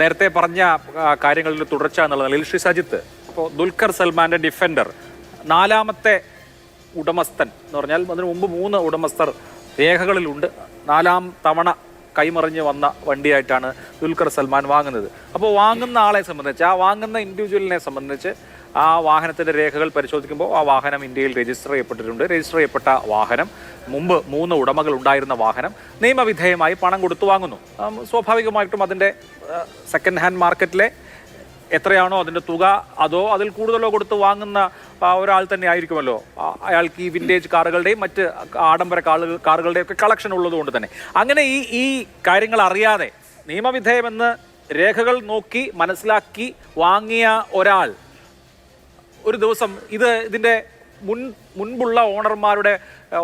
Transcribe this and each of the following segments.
നേരത്തെ പറഞ്ഞ കാര്യങ്ങളിൽ തുടർച്ച എന്നുള്ള നിലയിൽ ശ്രീ സജിത്ത് ഇപ്പോൾ ദുൽഖർ സൽമാന്റെ ഡിഫൻഡർ നാലാമത്തെ ഉടമസ്ഥൻ എന്ന് പറഞ്ഞാൽ അതിനു മുമ്പ് മൂന്ന് ഉടമസ്ഥർ രേഖകളിലുണ്ട്. നാലാം തവണ കൈമറിഞ്ഞ് വന്ന വണ്ടിയായിട്ടാണ് ദുൽഖർ സൽമാൻ വാങ്ങുന്നത്. അപ്പോൾ വാങ്ങുന്ന ആളെ സംബന്ധിച്ച് ആ വാങ്ങുന്ന ഇൻഡിവിജ്വലിനെ സംബന്ധിച്ച് ആ വാഹനത്തിന്റെ രേഖകൾ പരിശോധിക്കുമ്പോൾ ആ വാഹനം ഇന്ത്യയിൽ രജിസ്റ്റർ ചെയ്യപ്പെട്ടിട്ടുണ്ട്. രജിസ്റ്റർ ചെയ്യപ്പെട്ട വാഹനം മുമ്പ് മൂന്ന് ഉടമകൾ ഉണ്ടായിരുന്ന വാഹനം നിയമവിധേയമായി പണം കൊടുത്തു വാങ്ങുന്നു. സ്വാഭാവികമായിട്ടും അതിന്റെ സെക്കൻഡ് ഹാൻഡ് മാർക്കറ്റിലെ എത്രയാണോ അതിന്റെ തുക അതോ അതിൽ കൂടുതലോ കൊടുത്ത് വാങ്ങുന്ന ഒരാൾ തന്നെ ആയിരിക്കുമല്ലോ. അയാൾക്ക് ഈ വിന്റേജ് കാറുകളുടെയും മറ്റ് ആഡംബര കാറുകൾ കാറുകളുടെയും ഒക്കെ കളക്ഷൻ ഉള്ളതുകൊണ്ട് തന്നെ. അങ്ങനെ ഈ ഈ കാര്യങ്ങൾ അറിയാതെ നിയമവിധേയമെന്ന് രേഖകൾ നോക്കി മനസ്സിലാക്കി വാങ്ങിയ ഒരാൾ ഒരു ദിവസം ഇത് ഇതിന്റെ മുൻ മുൻപുള്ള ഓണർമാരുടെ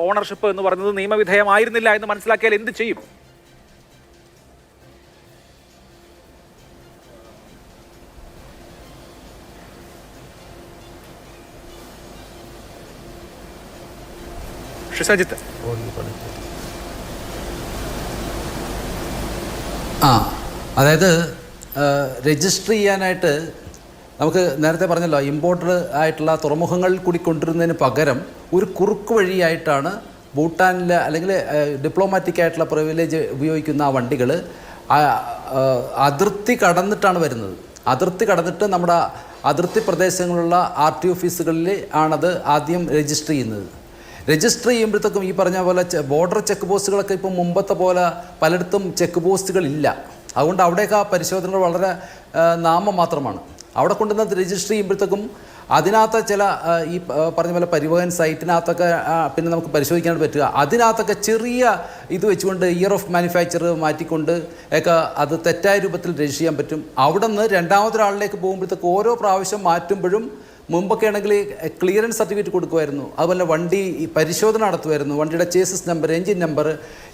ഓണർഷിപ്പ് എന്ന് പറയുന്നത് നിയമവിധേയമായിരുന്നില്ല എന്ന് മനസ്സിലാക്കിയാൽ എന്ത് ചെയ്യും? ആ അതായത് രജിസ്റ്റർ ചെയ്യാനായിട്ട് നമുക്ക് നേരത്തെ പറഞ്ഞല്ലോ ഇമ്പോർട്ടഡ് ആയിട്ടുള്ള തുറമുഖങ്ങളിൽ കൂടി കൊണ്ടുവരുന്നതിന് പകരം ഒരു കുറുക്ക് വഴിയായിട്ടാണ് ഭൂട്ടാനിലെ അല്ലെങ്കിൽ ഡിപ്ലോമാറ്റിക് ആയിട്ടുള്ള പ്രിവിലേജ് ഉപയോഗിക്കുന്ന ആ വണ്ടികൾ അതിർത്തി കടന്നിട്ടാണ് വരുന്നത്. അതിർത്തി കടന്നിട്ട് നമ്മുടെ അതിർത്തി പ്രദേശങ്ങളിലുള്ള ആർ ടി ഓഫീസുകളിൽ ആണത് ആദ്യം രജിസ്റ്റർ ചെയ്യുന്നത്. രജിസ്റ്റർ ചെയ്യുമ്പോഴത്തേക്കും ഈ പറഞ്ഞ പോലെ ബോർഡർ ചെക്ക് പോസ്റ്റുകളൊക്കെ ഇപ്പം മുമ്പത്തെ പോലെ പലയിടത്തും ചെക്ക് പോസ്റ്റുകളില്ല അതുകൊണ്ട് അവിടെയൊക്കെ ആ പരിശോധനകൾ വളരെ നാമം മാത്രമാണ്. അവിടെ കൊണ്ടുവന്ന് രജിസ്റ്റർ ചെയ്യുമ്പോഴത്തേക്കും അതിനകത്ത് ചില ഈ പറഞ്ഞ പോലെ പരിവഹൻ സൈറ്റിനകത്തൊക്കെ പിന്നെ നമുക്ക് പരിശോധിക്കാൻ പറ്റുക. അതിനകത്തൊക്കെ ചെറിയ ഇത് വെച്ചുകൊണ്ട് ഇയർ ഓഫ് മാനുഫാക്ചർ മാറ്റിക്കൊണ്ട് ഒക്കെ അത് തെറ്റായ രൂപത്തിൽ രജിസ്റ്റർ ചെയ്യാൻ പറ്റും. അവിടെ നിന്ന് രണ്ടാമതൊരാളിലേക്ക് പോകുമ്പോഴത്തേക്ക് ഓരോ പ്രാവശ്യം മാറ്റുമ്പോഴും മുമ്പൊക്കെ ആണെങ്കിൽ ക്ലിയറൻസ് സർട്ടിഫിക്കറ്റ് കൊടുക്കുമായിരുന്നു. അതുപോലെ വണ്ടി പരിശോധന നടത്തുമായിരുന്നു. വണ്ടിയുടെ chassis number engine number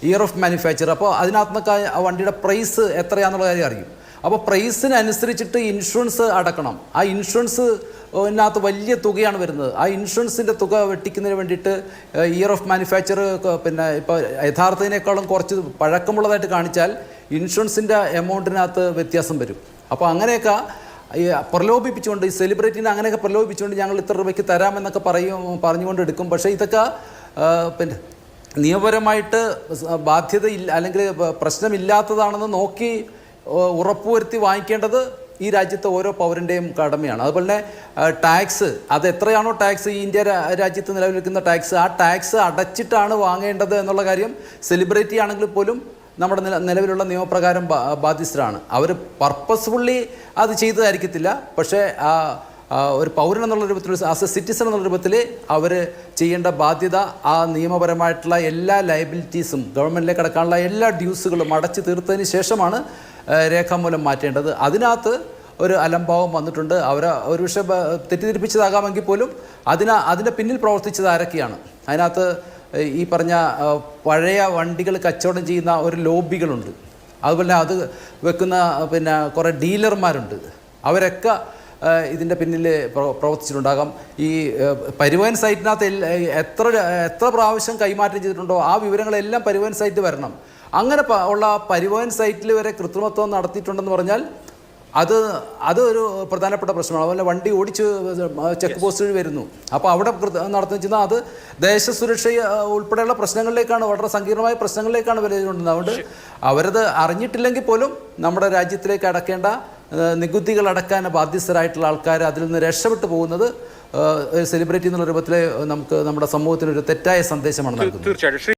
year of manufacture അപ്പോൾ അതിനകത്തുനിന്നൊക്കെ ആ വണ്ടിയുടെ പ്രൈസ് എത്രയാണെന്നുള്ള കാര്യം അറിയും. അപ്പോൾ പ്രൈസിനനുസരിച്ചിട്ട് ഇൻഷുറൻസ് അടക്കണം. ആ ഇൻഷുറൻസ് ഇതിനകത്ത് വലിയ തുകയാണ് വരുന്നത്. ആ ഇൻഷുറൻസിന്റെ തുക വെട്ടിക്കുന്നതിന് വേണ്ടിയിട്ട് ഇയർ ഓഫ് മാനുഫാക്ചർ പിന്നെ ഇപ്പോൾ യഥാർത്ഥത്തിനേക്കാളും കുറച്ച് പഴക്കമുള്ളതായിട്ട് കാണിച്ചാൽ ഇൻഷുറൻസിന്റെ എമൗണ്ടിനകത്ത് വ്യത്യാസം വരും. അപ്പോൾ അങ്ങനെയൊക്കെ ഈ പ്രലോഭിപ്പിച്ചുകൊണ്ട് ഈ സെലിബ്രിറ്റീനെ അങ്ങനെയൊക്കെ പ്രലോഭിപ്പിച്ചുകൊണ്ട് ഞങ്ങൾ ഇത്ര രൂപയ്ക്ക് തരാമെന്നൊക്കെ പറയും പറഞ്ഞുകൊണ്ട് എടുക്കും. പക്ഷേ ഇതൊക്കെ പിന്നെ നിയമപരമായിട്ട് ബാധ്യത ബാധ്യതയില്ല അല്ലെങ്കിൽ പ്രശ്നമില്ലാത്തതാണെന്ന് നോക്കി ഉറപ്പുവരുത്തി വാങ്ങിക്കേണ്ടത് ഈ രാജ്യത്തെ ഓരോ പൗരന്റെയും കടമയാണ്. അതുപോലെ തന്നെ ടാക്സ് അത് എത്രയാണോ ടാക്സ് ഈ ഇന്ത്യ രാജ്യത്ത് നിലവിലിരിക്കുന്ന ടാക്സ് ആ ടാക്സ് അടച്ചിട്ടാണ് വാങ്ങേണ്ടത് എന്നുള്ള കാര്യം സെലിബ്രിറ്റി ആണെങ്കിൽ പോലും നമ്മുടെ നില നിലവിലുള്ള നിയമപ്രകാരം ബാധ്യസ്ഥരാണ്. അവർ പർപ്പസ്ഫുള്ളി അത് ചെയ്തതായിരിക്കത്തില്ല. പക്ഷേ ആ ഒരു പൗരൻ എന്നുള്ള രൂപത്തിൽ ആസ് എ സിറ്റിസൺ എന്നുള്ള രൂപത്തിൽ അവർ ചെയ്യേണ്ട ബാധ്യത ആ നിയമപരമായിട്ടുള്ള എല്ലാ ലയബിലിറ്റീസും ഗവൺമെന്റിലേക്ക് അടക്കാനുള്ള എല്ലാ ഡ്യൂസുകളും അടച്ചു തീർത്തതിന് ശേഷമാണ് രേഖാമൂലം മാറ്റേണ്ടത്. അതിനകത്ത് ഒരു അലംഭാവം വന്നിട്ടുണ്ട്. അവരെ ഒരു പക്ഷേ തെറ്റിദ്ധരിപ്പിച്ചതാകാമെങ്കിൽ പോലും അതിന അതിന്റെ പിന്നിൽ പ്രവർത്തിച്ചത് ആരൊക്കെയാണ്? അതിനകത്ത് ഈ പറഞ്ഞ പഴയ വണ്ടികൾ കച്ചവടം ചെയ്യുന്ന ഒരു ലോബികളുണ്ട്. അതുപോലെ അത് വെക്കുന്ന പിന്നെ കുറേ ഡീലർമാരുണ്ട്. അവരൊക്കെ ഇതിന്റെ പിന്നിൽ പ്ര- പ്രവർത്തിച്ചിട്ടുണ്ടാകാം. ഈ പരിവഹൻ സൈറ്റിനകത്ത് എത്ര എത്ര പ്രാവശ്യം കൈമാറ്റം ചെയ്തിട്ടുണ്ടോ ആ വിവരങ്ങളെല്ലാം പരിവഹൻ സൈറ്റ് വരണം. അങ്ങനെ ഉള്ള പരിവഹൻ സൈറ്റിൽ വരെ കൃത്രിമത്വം നടത്തിയിട്ടുണ്ടെന്ന് പറഞ്ഞാൽ അത് അത് ഒരു പ്രധാനപ്പെട്ട പ്രശ്നമാണ്. അതുപോലെ വണ്ടി ഓടിച്ച് ചെക്ക് പോസ്റ്റുകൾ വരുന്നു. അപ്പോൾ അവിടെ നടത്തുന്ന വെച്ചാൽ അത് ദേശ സുരക്ഷ ഉൾപ്പെടെയുള്ള പ്രശ്നങ്ങളിലേക്കാണ് വളരെ സങ്കീർണമായ പ്രശ്നങ്ങളിലേക്കാണ് വരുന്നത് അതുകൊണ്ട് അവരത് അറിഞ്ഞിട്ടില്ലെങ്കിൽ പോലും നമ്മുടെ രാജ്യത്തിലേക്ക് അടക്കേണ്ട നികുതികൾ അടക്കാൻ ബാധ്യസ്ഥരായിട്ടുള്ള ആൾക്കാർ അതിൽ നിന്ന് രക്ഷപ്പെട്ടു പോകുന്നത് സെലിബ്രിറ്റി എന്നുള്ള രൂപത്തിൽ നമുക്ക് നമ്മുടെ സമൂഹത്തിന് ഒരു തെറ്റായ സന്ദേശമാണ് നൽകുന്നത്.